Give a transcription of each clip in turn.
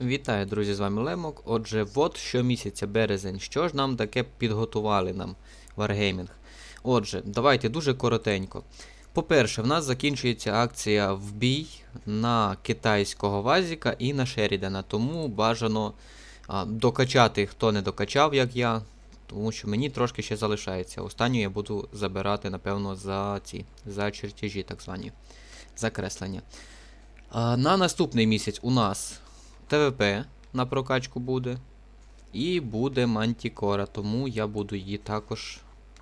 Вітаю, друзі, з вами Лемок. Отже, от щомісяця березень. Що ж нам таке підготували нам Wargaming? Отже, давайте дуже коротенько. По-перше, в нас закінчується акція в бій на китайського Вазіка і на Шерідана, тому бажано а, докачати, хто не докачав, як я, тому що мені трошки ще залишається. Останню я буду забирати, напевно, за ці, за чертежі, так звані, закреслення. А, на наступний місяць у нас ТВП на прокачку буде. І буде Мантікора, тому я буду її також,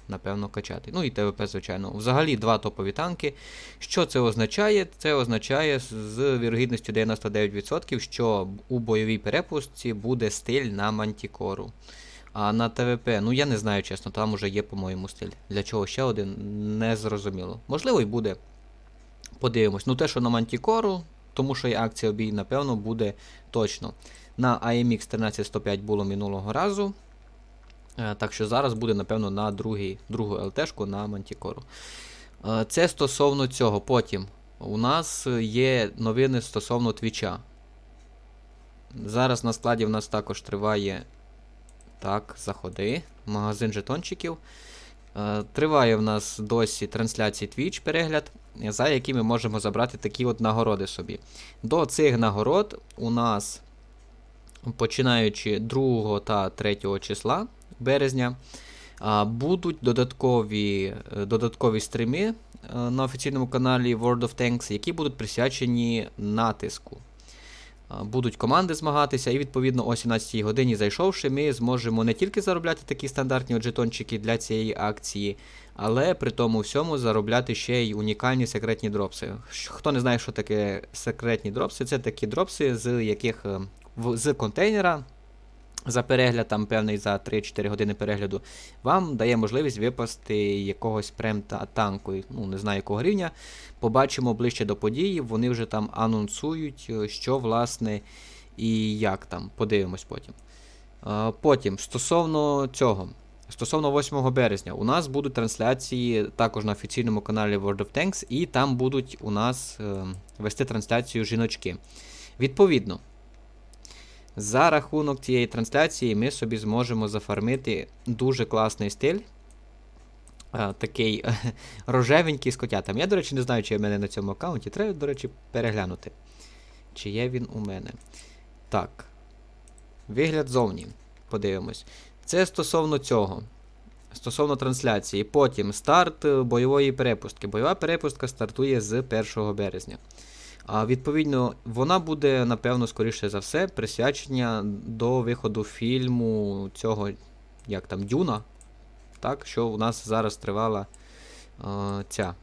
напевно, качати. Ну і ТВП, звичайно. Взагалі два топові танки. Що це означає? Це означає з- вірогідністю 99%, що у бойовій перепустці буде стиль на Мантікору. А на ТВП, ну я не знаю, чесно, там уже є, по-моєму, стиль. Для чого ще один, не зрозуміло. Можливо, і буде. Подивимось. Ну, те, що на Мантікору, тому що є акція обій, напевно, буде точно. На AMX 13105 було минулого разу. Е, Так що зараз буде, напевно, на другий, другу ЛТшку на Мантікору. Е, Це стосовно цього. Потім у нас є новини стосовно Твіча. Зараз на складі в нас також триває. Так, заходи. Магазин жетончиків. Е, Триває в нас досі трансляції Twitch перегляд, за які ми можемо забрати такі от нагороди собі. До цих нагород у нас, починаючи 2 та 3 числа березня, будуть додаткові, е, додаткові стріми е, на офіційному каналі World of Tanks, які будуть присвячені натиску. Будуть команди змагатися, і відповідно о 17 годині зайшовши, ми зможемо не тільки заробляти такі стандартні джетончики жетончики для цієї акції, але при тому всьому заробляти ще й унікальні секретні дропси. Хто не знає, що таке секретні дропси, це такі дропси, з яких е, з контейнера за перегляд, там певний за 3-4 години перегляду, вам дає можливість випасти якогось прем та танку, ну не знаю якого рівня. Побачимо ближче до події, вони вже там анонсують, е, що власне і як там. Подивимось потім. Е, Потім, стосовно цього, стосовно 8 березня, у нас будуть трансляції також на офіційному каналі World of Tanks, і там будуть у нас е, вести трансляцію жіночки. Відповідно, за рахунок цієї трансляції ми собі зможемо зафармити дуже класний стиль. Такий рожевенький з котятами. Я, до речі, не знаю, чи є в мене на цьому аккаунті. Треба, до речі, переглянути. Чи є він у мене. Так. Вигляд зовні. Подивимось. Це стосовно цього. Стосовно трансляції. Потім старт бойової перепустки. Бойова перепустка стартує з 1 березня. А відповідно, вона буде, напевно, скоріше за все, присвячення до виходу фільму цього, як там, Дюна. Так, що у нас зараз тривала е, ця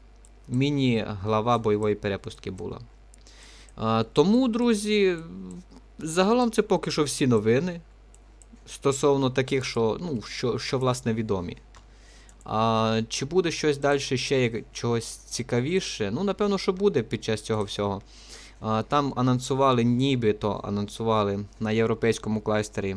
міні-глава бойової перепустки була. Е, тому, друзі, загалом це поки що всі новини. Стосовно таких, що, ну, що, що власне відомі. А, чи буде щось далі ще чогось цікавіше? Ну, напевно, що буде під час цього всього. А, там анонсували, нібито анонсували на європейському кластері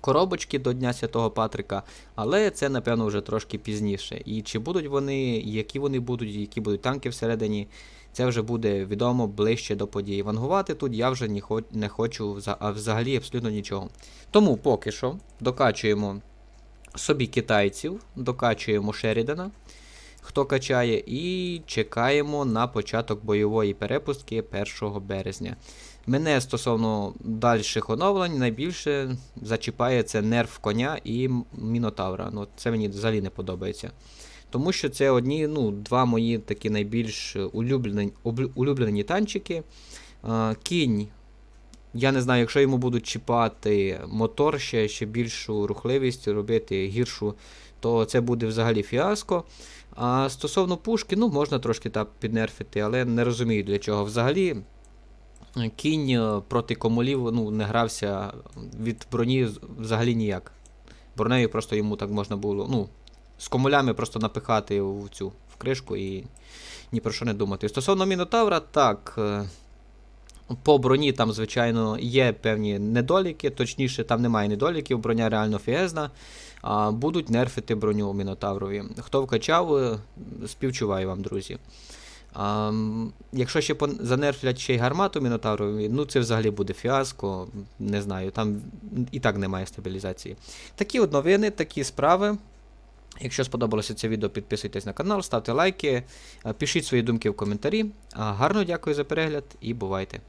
коробочки до Дня Святого Патрика, але це, напевно, вже трошки пізніше. І чи будуть вони, які вони будуть, які будуть танки всередині, це вже буде відомо ближче до події. Вангувати тут я вже не, хочу взагалі абсолютно нічого. Тому поки що докачуємо собі китайців, докачуємо Шерідана, хто качає, і чекаємо на початок бойової перепустки 1 березня. Мене стосовно дальших оновлень найбільше зачіпає це нерв коня і мінотавра. Ну, це мені взагалі не подобається. Тому що це одні, ну, два мої такі найбільш улюблені, улюблені танчики. Кінь. Я не знаю, якщо йому будуть чіпати мотор ще, ще більшу рухливість, робити гіршу, то це буде взагалі фіаско. А стосовно пушки, ну, можна трошки так піднерфити, але не розумію для чого. Взагалі, е, кінь е, проти комолів ну, не грався від броні взагалі ніяк. Бронею просто йому так можна було. ну, з комулями просто напихати в цю в кришку і ні про що не думати. Стосовно Мінотавра, так. По броні там, звичайно, є певні недоліки, точніше, там немає недоліків, броня реально фіезна. А, будуть нерфити броню Мінотаврові. Хто вкачав, е, співчуваю вам, друзі. А, якщо ще занерфлять ще й гармату Мінотаврові, ну це взагалі буде фіаско. Не знаю, там і так немає стабілізації. Такі от новини, такі справи. Якщо сподобалося це відео, підписуйтесь на канал, ставте лайки, пишіть свої думки в коментарі. Гарно дякую за перегляд і бувайте!